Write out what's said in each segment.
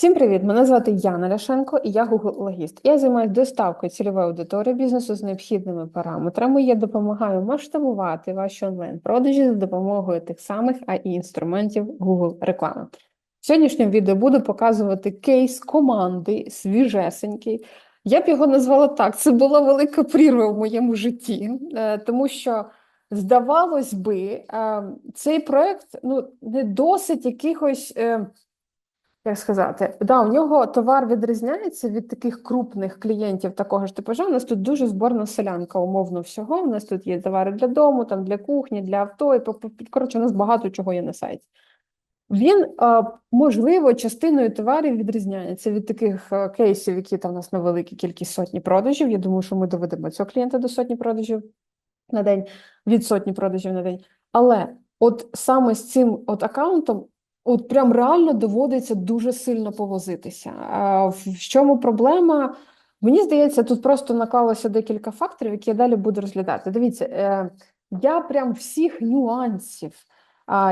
Всім привіт! Мене звати Яна Ляшенко і я Google Логіст. Я займаюся доставкою цільової аудиторії бізнесу з необхідними параметрами. Я допомагаю масштабувати ваші онлайн-продажі за допомогою тих самих AI інструментів Google реклами. В сьогоднішньому відео буду показувати кейс команди свіжесенький. Я б його назвала так: це була велика прірва в моєму житті, е, тому що. Здавалось би, е, цей проект ну, не досить якихось е, як сказати, да, у нього товар відрізняється від таких крупних клієнтів такого ж типажу. У нас тут дуже зборна селянка, умовно всього. У нас тут є товари для дому, там для кухні, для авто. І коротше, у нас багато чого є на сайті. Він, можливо, частиною товарів відрізняється від таких кейсів, які там у нас на великій кількість сотні продажів. Я думаю, що ми доведемо цього клієнта до сотні продажів на день, від сотні продажів на день. Але от саме з цим от аккаунтом От прям реально доводиться дуже сильно повозитися. В чому проблема? Мені здається, тут просто наклалося декілька факторів, які я далі буду розглядати. Дивіться, е, я прям всіх нюансів,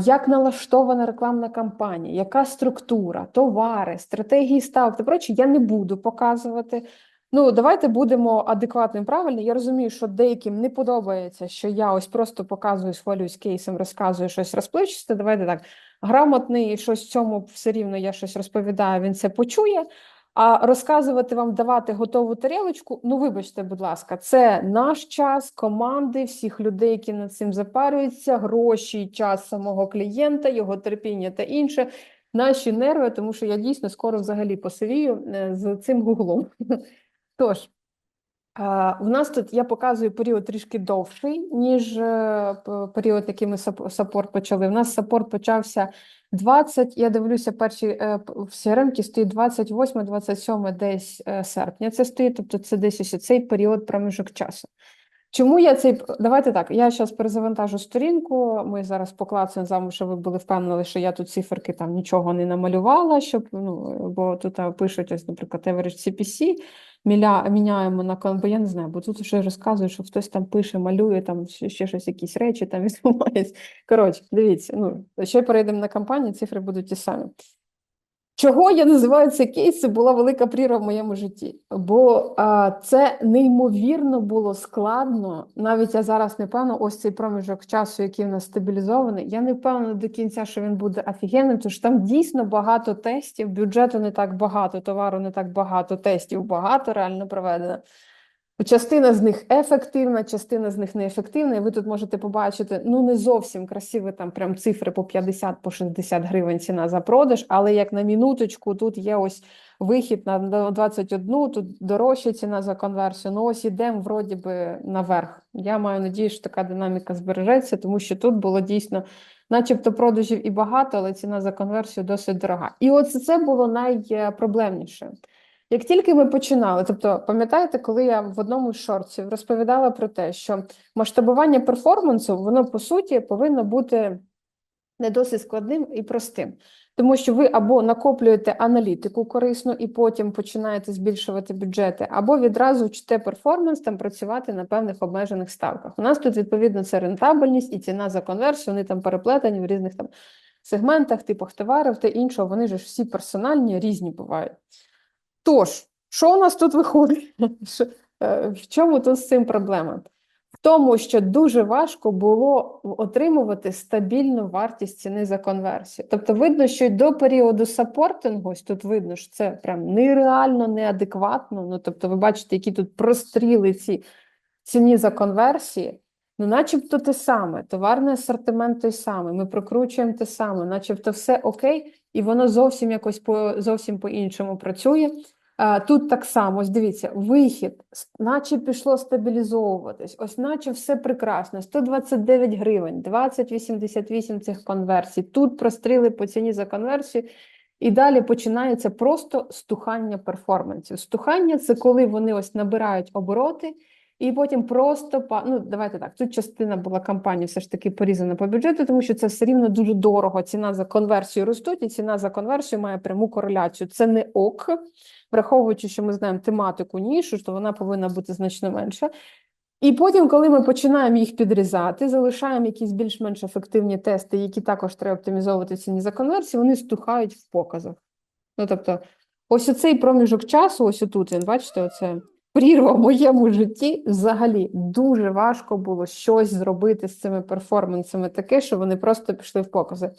як налаштована рекламна кампанія, яка структура, товари, стратегії ставок та прочі, я не буду показувати. Ну, давайте будемо адекватним правильно. Я розумію, що деяким не подобається, що я ось просто показую, схвалююсь кейсом, розказую щось розпливчасте. Давайте так грамотний, щось в цьому все рівно я щось розповідаю, він це почує. А розказувати вам, давати готову тарілочку, ну вибачте, будь ласка, це наш час, команди, всіх людей, які над цим запарюються, гроші, час самого клієнта, його терпіння та інше, наші нерви, тому що я дійсно скоро взагалі посивію е, з цим гуглом. Тож, у нас тут я показую період трішки довший, ніж е, період, який ми саппорт почали. У нас саппорт почався 20, я дивлюся, перші е, в CRM стоїть 28-27 десь е, серпня. Це стоїть, тобто це десь ось цей період проміжок часу. Чому я цей давайте так? Я зараз перезавантажу сторінку. Ми зараз поклацаємо заму, щоб ви були впевнені, що я тут циферки там нічого не намалювала, щоб ну бо тут пишуть ось, наприклад, average CPC, міля, міняємо на бо я не знаю, бо тут вже розказую, що хтось там пише, малює там ще щось, якісь речі там відбуваються. Коротше, дивіться, ну ще перейдемо на кампанію, цифри будуть ті самі. Чого я називаю це кейс? Була велика пріра в моєму житті, бо а, це неймовірно було складно. Навіть я зараз не певна, ось цей проміжок часу, який в нас стабілізований. Я не впевнена до кінця, що він буде офігенним, тому що там дійсно багато тестів, бюджету не так багато, товару не так багато, тестів багато реально проведено. Частина з них ефективна, частина з них неефективна, і ви тут можете побачити ну не зовсім красиві там прям цифри по 50 по 60 гривень ціна за продаж, але як на мінуточку, тут є ось вихід на 21, тут дорожча ціна за конверсію. Ну ось ідемо вроді би наверх. Я маю надію, що така динаміка збережеться, тому що тут було дійсно, начебто, продажів і багато, але ціна за конверсію досить дорога. І от це було найпроблемніше. Як тільки ми починали, тобто, пам'ятаєте, коли я в одному з шортів розповідала про те, що масштабування перформансу, воно по суті повинно бути не досить складним і простим, тому що ви або накоплюєте аналітику корисну і потім починаєте збільшувати бюджети, або відразу вчите перформанс там працювати на певних обмежених ставках. У нас тут відповідно це рентабельність і ціна за конверсію, вони там переплетені в різних там сегментах, типах товарів та іншого. Вони ж всі персональні, різні бувають. Тож, що у нас тут виходить? Е, в чому тут з цим проблема? В тому, що дуже важко було отримувати стабільну вартість ціни за конверсію. Тобто, видно, що до періоду саппортингу, ось тут видно, що це прям нереально неадекватно. Ну, тобто, ви бачите, які тут простріли ці ціні за конверсії. Ну, начебто те саме, товарний асортимент той самий, ми прокручуємо те саме, начебто все окей, і воно зовсім якось по зовсім по-іншому працює. Тут так само, ось дивіться, вихід, наче пішло стабілізовуватись, ось наче все прекрасно. 129 гривень, 20,88 цих конверсій. Тут простріли по ціні за конверсію, і далі починається просто стухання перформансів. Стухання це коли вони ось набирають обороти. І потім просто ну давайте так. Тут частина була кампанії все ж таки порізана по бюджету, тому що це все рівно дуже дорого. Ціна за конверсію ростуть, і ціна за конверсію має пряму кореляцію. Це не ок, враховуючи, що ми знаємо тематику нішу, то вона повинна бути значно менша. І потім, коли ми починаємо їх підрізати, залишаємо якісь більш-менш ефективні тести, які також треба оптимізовувати ціні за конверсію, вони стухають в показах. Ну, тобто, ось оцей проміжок часу, ось отут він, бачите, оце прірва в моєму житті взагалі дуже важко було щось зробити з цими перформансами таке, що вони просто пішли в покази.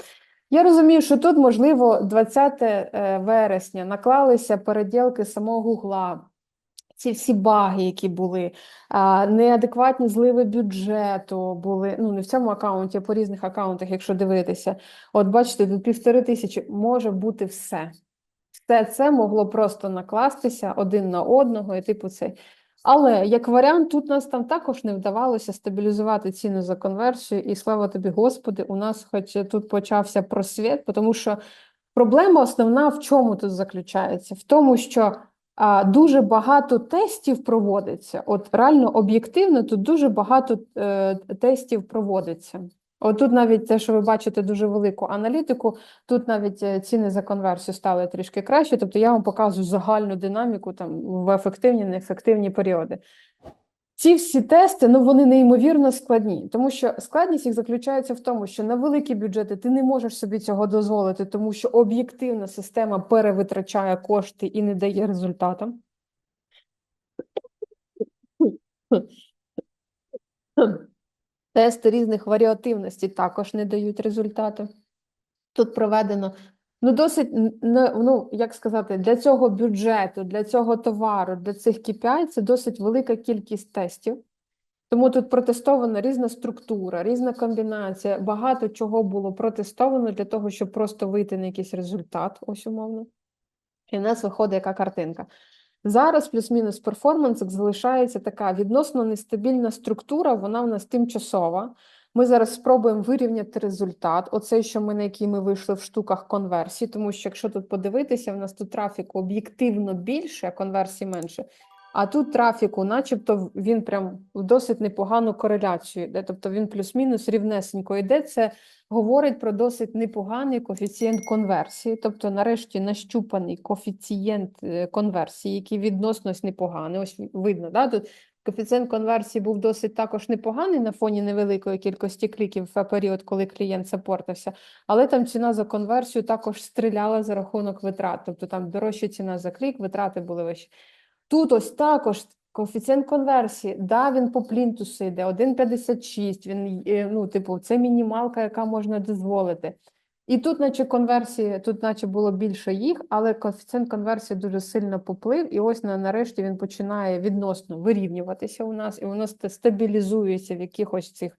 Я розумію, що тут, можливо, 20 е, вересня наклалися переділки самого Гугла, ці всі баги, які були, неадекватні зливи бюджету були, ну не в цьому аккаунті, а по різних аккаунтах, якщо дивитися. От бачите, тут півтори тисячі може бути все. Все це могло просто накластися один на одного, і типу цей. Але як варіант, тут нас там також не вдавалося стабілізувати ціну за конверсію, і слава тобі, Господи, у нас хоч тут почався просвіт, тому що проблема основна в чому тут заключається? В тому, що а, дуже багато тестів проводиться. От реально об'єктивно тут дуже багато е, тестів проводиться. От тут навіть те, що ви бачите дуже велику аналітику, тут навіть е, ціни за конверсію стали трішки краще. Тобто я вам показую загальну динаміку там в ефективні, неефективні періоди. Ці всі тести ну вони неймовірно складні, тому що складність їх заключається в тому, що на великі бюджети ти не можеш собі цього дозволити, тому що об'єктивна система перевитрачає кошти і не дає результату. Тести різних варіативностей також не дають результату. Тут проведено ну досить ну як сказати, для цього бюджету, для цього товару, для цих KPI це досить велика кількість тестів. Тому тут протестована різна структура, різна комбінація. Багато чого було протестовано для того, щоб просто вийти на якийсь результат, ось умовно. І в нас виходить яка картинка. Зараз плюс-мінус перформанс залишається така відносно нестабільна структура, вона в нас тимчасова. Ми зараз спробуємо вирівняти результат, оцей, що ми на який ми вийшли в штуках конверсії, тому що якщо тут подивитися, в нас тут трафіку об'єктивно більше, а конверсії менше. А тут трафіку, начебто, він прям в досить непогану кореляцію йде, тобто він плюс-мінус рівнесенько йде. Це говорить про досить непоганий коефіцієнт конверсії, тобто, нарешті, нащупаний коефіцієнт е, конверсії, який відносно непоганий. Ось видно, да? тут коефіцієнт конверсії був досить також непоганий на фоні невеликої кількості кліків в період, коли клієнт саппортився, але там ціна за конверсію також стріляла за рахунок витрат, тобто там дорожча ціна за клік, витрати були вищі. Тут ось також коефіцієнт конверсії, да, він по плінтусу йде 1,56, він, е, ну, типу, це мінімалка, яка можна дозволити. І тут, наче конверсії, тут наче було більше їх, але коефіцієнт конверсії дуже сильно поплив, і ось на, нарешті він починає відносно вирівнюватися у нас, і воно стабілізується в якихось цих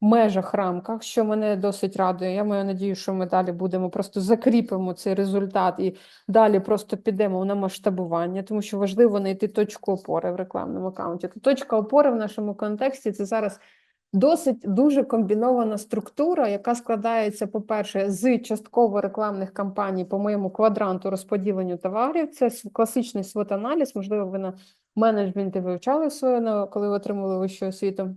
межах, рамках, що мене досить радує. Я маю надію, що ми далі будемо просто закріпимо цей результат і далі просто підемо на масштабування, тому що важливо знайти точку опори в рекламному аккаунті. То точка опори в нашому контексті це зараз досить дуже комбінована структура, яка складається, по-перше, з частково рекламних кампаній по моєму квадранту розподіленню товарів. Це класичний свот-аналіз. Можливо, ви на менеджменті вивчали своє, коли ви отримали вищу освіту.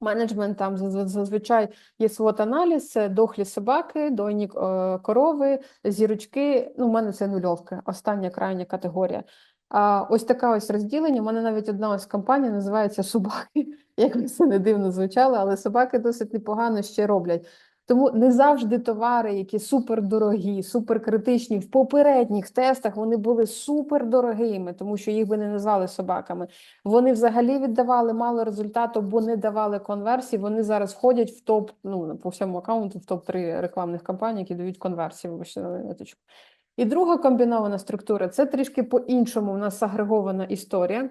Менеджмент там зазвичай є свот-аналіз, це дохлі собаки, дойні е, корови, зірочки. Ну, у мене це нульовка, остання крайня категорія. А ось така ось розділення. У мене навіть одна ось компанія називається Собаки. Як це не дивно звучало, але собаки досить непогано ще роблять. Тому не завжди товари, які супердорогі, суперкритичні, в попередніх тестах вони були супердорогими, тому що їх би не назвали собаками. Вони взагалі віддавали мало результату, бо не давали конверсії. Вони зараз входять в топ, ну по всьому аккаунту, в топ-3 рекламних кампаній, які дають конверсії. Вибачте на минуточку. І друга комбінована структура це трішки по-іншому. У нас агрегована історія.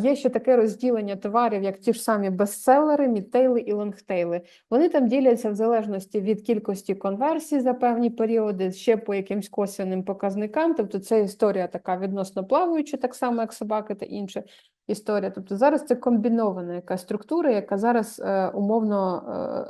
Є ще таке розділення товарів, як ті ж самі бестселери, мідтейли і лонгтейли. Вони там діляться в залежності від кількості конверсій за певні періоди, ще по якимсь косвяним показникам. Тобто це історія така відносно плаваюча, так само як собаки та інше історія. Тобто зараз це комбінована якась структура, яка зараз е, умовно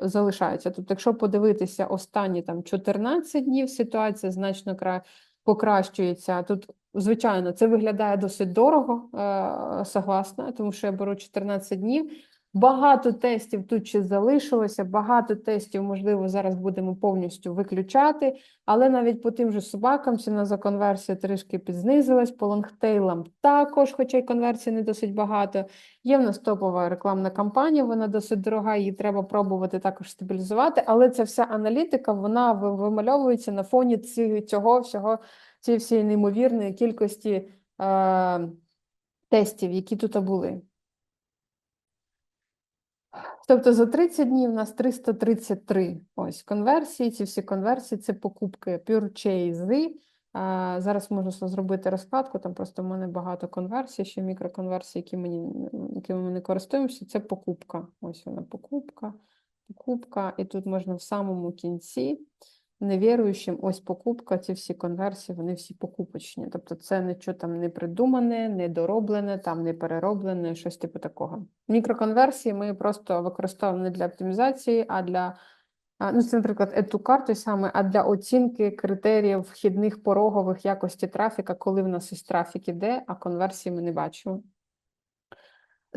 е, залишається. Тобто, якщо подивитися останні там 14 днів, ситуація значно кра... покращується. Тут, звичайно, це виглядає досить дорого, е, согласна, тому що я беру 14 днів. Багато тестів тут ще залишилося, багато тестів, можливо, зараз будемо повністю виключати, але навіть по тим же собакам ціна за конверсію трішки підзнизилась, по лонгтейлам також, хоча й конверсії не досить багато. Є в нас топова рекламна кампанія, вона досить дорога, її треба пробувати також стабілізувати, але ця вся аналітика, вона вимальовується на фоні цього всього цієї всієї неймовірної кількості е, тестів, які тут були. Тобто за 30 днів у нас 333 ось конверсії. Ці всі конверсії це покупки purchase. А, зараз можу с- зробити розкладку. Там просто в мене багато конверсій, ще мікроконверсії, які мені якими ми не користуємося. Це покупка. Ось вона покупка, покупка. І тут можна в самому кінці невіруючим, ось покупка, ці всі конверсії, вони всі покупочні. Тобто це нічого там не придумане, не дороблене, там не перероблене, щось типу такого. Мікроконверсії ми просто використовуємо не для оптимізації, а для, ну, це, наприклад, етукар той саме, а для оцінки критеріїв вхідних порогових якості трафіка, коли в нас ось трафік іде, а конверсії ми не бачимо.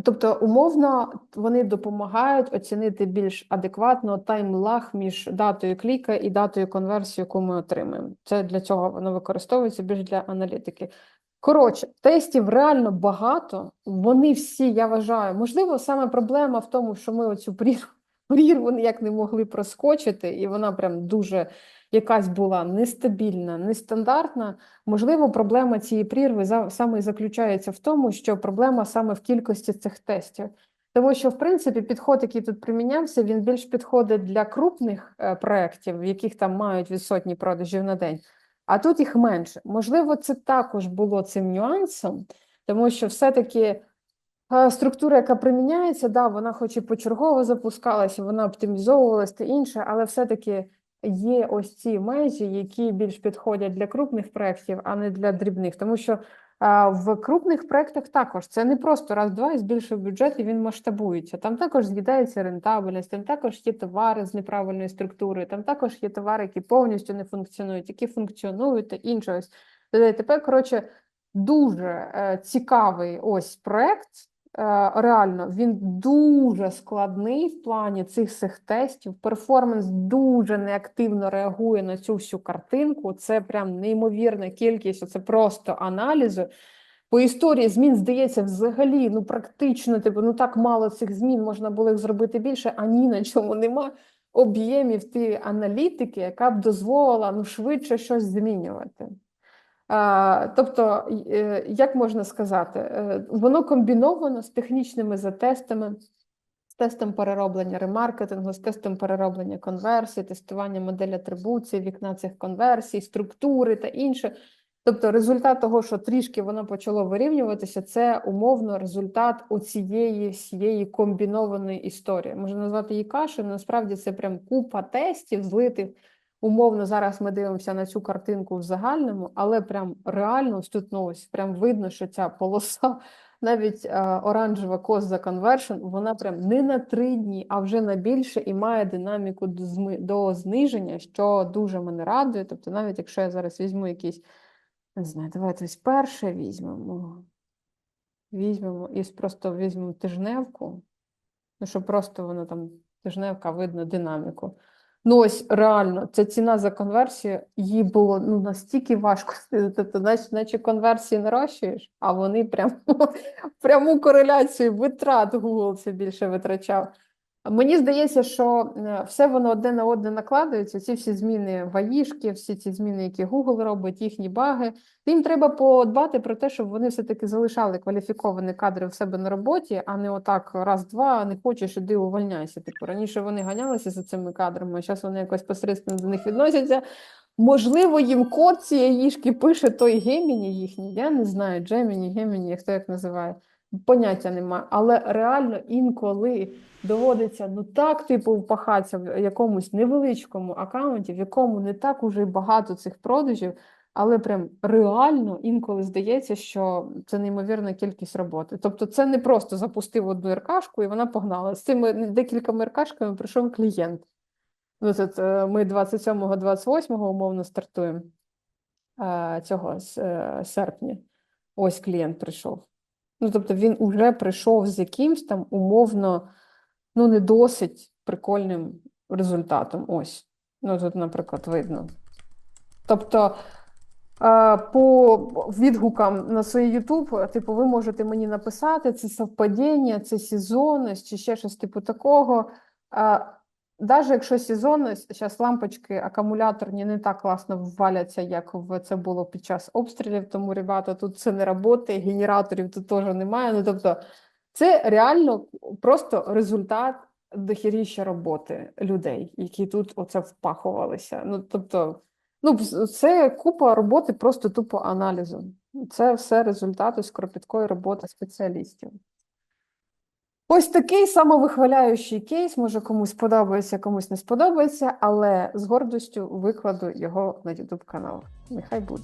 Тобто, умовно, вони допомагають оцінити більш адекватно таймлаг між датою кліка і датою конверсії, яку ми отримаємо. Це для цього воно використовується більш для аналітики. Коротше, тестів реально багато. Вони всі, я вважаю, можливо, саме проблема в тому, що ми оцю прірву ніяк не могли проскочити, і вона прям дуже якась була нестабільна, нестандартна. Можливо, проблема цієї прірви саме заключається в тому, що проблема саме в кількості цих тестів. Тому що, в принципі, підход, який тут примінявся, він більш підходить для крупних е, проєктів, в яких там мають від сотні продажів на день, а тут їх менше. Можливо, це також було цим нюансом, тому що все-таки е, структура, яка приміняється, да, вона хоч і почергово запускалася, вона оптимізовувалася та інше, але все-таки є ось ці межі, які більш підходять для крупних проєктів, а не для дрібних. Тому що в крупних проєктах також це не просто раз-два і збільшив бюджет, і він масштабується. Там також з'їдається рентабельність, там також є товари з неправильної структури, там також є товари, які повністю не функціонують, які функціонують та інше. Ось Тобто тепер, коротше, дуже е, цікавий ось проєкт. Е, Реально, він дуже складний в плані цих всіх тестів. Перформанс дуже неактивно реагує на цю всю картинку. Це прям неймовірна кількість. Це просто аналізу. По історії змін здається, взагалі, ну практично, типу, ну так мало цих змін можна було їх зробити більше, а ні на чому нема об'ємів тієї аналітики, яка б дозволила ну швидше щось змінювати. Тобто, е, як можна сказати, е, воно комбіновано з технічними затестами, з тестом перероблення ремаркетингу, з тестом перероблення конверсій, тестування моделі атрибуції, вікна цих конверсій, структури та інше. Тобто, результат того, що трішки воно почало вирівнюватися, це умовно результат оцієї всієї комбінованої історії. Можна назвати її кашею, насправді це прям купа тестів, злитих Умовно, зараз ми дивимося на цю картинку в загальному, але прям реально ось тут ну, ось прям видно, що ця полоса, навіть е, оранжева cost за conversion, вона прям не на три дні, а вже на більше і має динаміку до, до зниження, що дуже мене радує. Тобто, навіть якщо я зараз візьму якийсь, не знаю, давайте ось перше візьмемо. Візьмемо і просто візьмемо тижневку, ну, щоб просто воно там тижневка видно динаміку. Ну, ось реально, ця ціна за конверсію, їй було ну, настільки важко. Тобто, наче, наче конверсії нарощуєш, а вони прямо пряму кореляцію витрат Google це більше витрачав. Мені здається, що е, все воно одне на одне накладається. Ці всі зміни в АІшки, всі ці зміни, які Google робить, їхні баги. Їм треба подбати про те, щоб вони все-таки залишали кваліфіковані кадри в себе на роботі, а не отак раз-два, не хочеш, іди увольняйся. Типу раніше вони ганялися за цими кадрами, а зараз вони якось посередньо до них відносяться. Можливо, їм код цієї їжки пише той Геміні їхній. Я не знаю, Джеміні, Геміні, хто як називає. Поняття немає. Але реально інколи доводиться ну так, типу, впахатися в якомусь невеличкому аккаунті, в якому не так уже багато цих продажів, але прям реально інколи здається, що це неймовірна кількість роботи. Тобто, це не просто запустив одну РКшку і вона погнала. З цими декількома РКшками прийшов клієнт. Ну, тут ми 27-28 умовно стартуємо е, цього з е, серпня. Ось клієнт прийшов. Ну, тобто він уже прийшов з якимсь там умовно, ну, не досить прикольним результатом. Ось. Ну, тут, наприклад, видно. Тобто, по відгукам на свій YouTube, типу, ви можете мені написати, це совпадіння, це сезонність, чи ще щось типу такого. Навіть якщо сезон, зараз лампочки акумуляторні не так класно вваляться, як це було під час обстрілів. Тому, ребята, тут це не роботи, генераторів тут теж немає. Ну тобто, це реально просто результат дохіріща роботи людей, які тут оце впахувалися. Ну тобто, ну це купа роботи, просто тупо аналізу. Це все результати з роботи спеціалістів. Ось такий самовихваляючий кейс, може комусь подобається, комусь не сподобається, але з гордістю викладу його на YouTube канал. Нехай буде.